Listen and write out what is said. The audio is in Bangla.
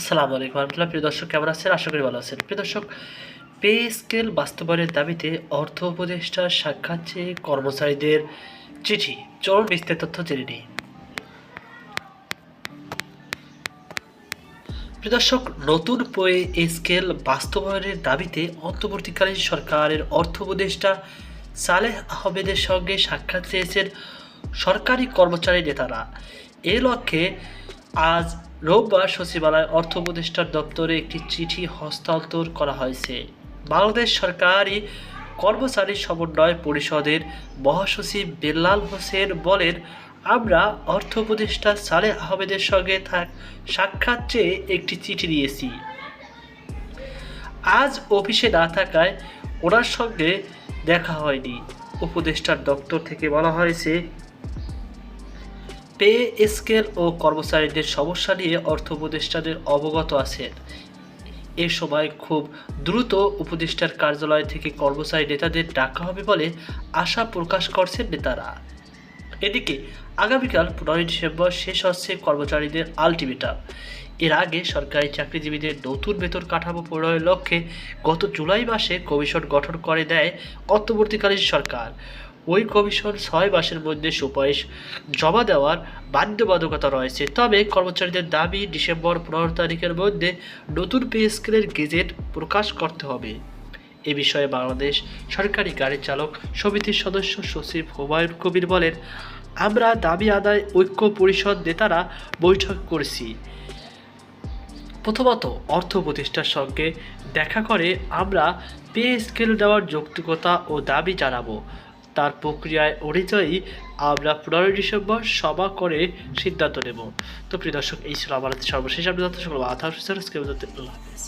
আসসালামু আলাইকুম রহমতুল্লাহ। প্রিয় দর্শক, কেমন আছেন? আশা করি ভালো আছেন। প্রিয় দর্শক, পে স্কেল বাস্তবায়নের দাবিতে অর্থ উপদেষ্টার সাক্ষাৎ চেয়ে কর্মচারীদের চিঠি। চরম বিস্তারিত তথ্য জেনে নিই। দর্শক, নতুন পে স্কেল বাস্তবায়নের দাবিতে অন্তর্বর্তীকালীন সরকারের অর্থ উপদেষ্টা সালেহ আহমেদের সঙ্গে সাক্ষাৎ চেয়েছেন সরকারি কর্মচারী নেতারা। এ লক্ষ্যে আজ রোববার সচিবালয় অর্থ উপদেষ্টার দপ্তরে একটি চিঠি হস্তান্তর করা হয়েছে। বাংলাদেশ সরকারি কর্মচারী সমন্বয় পরিষদের মহাসচিব বেল্লাল হোসেন বলেন, আমরা অর্থ উপদেষ্টা সালেহ আহমেদের সঙ্গে থাক, সাক্ষাৎ চেয়ে একটি চিঠি দিয়েছি আজ অফিসে না থাকায় ওনার সঙ্গে দেখা হয়নি। উপদেষ্টার দপ্তর থেকে বলা হয়েছে পে, স্কেল ও কর্মচারীদের সমস্যা নিয়ে অর্থ উপদেষ্টাদের অবগত আছেন। এ সময় খুব দ্রুত উপদেষ্টার কার্যালয় থেকে কর্মচারী নেতাদের ডাকা হবে বলে আশা প্রকাশ করছেন নেতারা। এদিকে, আগামীকাল পনেরোই ডিসেম্বর শেষ হচ্ছে কর্মচারীদের আলটিমেটাম। এর আগে সরকারি চাকরিজীবীদের নতুন বেতন কাঠামো প্রণয়ের লক্ষ্যে গত জুলাই মাসে কমিশন গঠন করে দেয় অন্তর্বর্তীকালীন সরকার। ওই কমিশন ছয় মাসের মধ্যে সুপারিশ জমা দেওয়ার বাধ্যবাধকতা রয়েছে। তবে কর্মচারীদের দাবি, ডিসেম্বর পনেরো তারিখের মধ্যে নতুন পে স্কেলের গেজেট প্রকাশ করতে হবে। এ বিষয়ে বাংলাদেশ সরকারি গাড়ি চালক সমিতির সদস্য সচিব হুমায়ুন কবির বলেন, আমরা দাবি আদায়, ঐক্য পরিষদ নেতারা বৈঠক করেছি। প্রথমত, অর্থ প্রতিষ্ঠার সঙ্গে দেখা করে আমরা পে স্কেল দেওয়ার যৌক্তিকতা ও দাবি জানাব। তার প্রক্রিয়ায় অনুযায়ী আমরা পনেরোই ডিসেম্বর সভা করে সিদ্ধান্ত নেব। তো প্রিয় দর্শক, এই ছিল আমার সর্বশেষ আপনি সকল আধা আল্লাহ হাফেজ।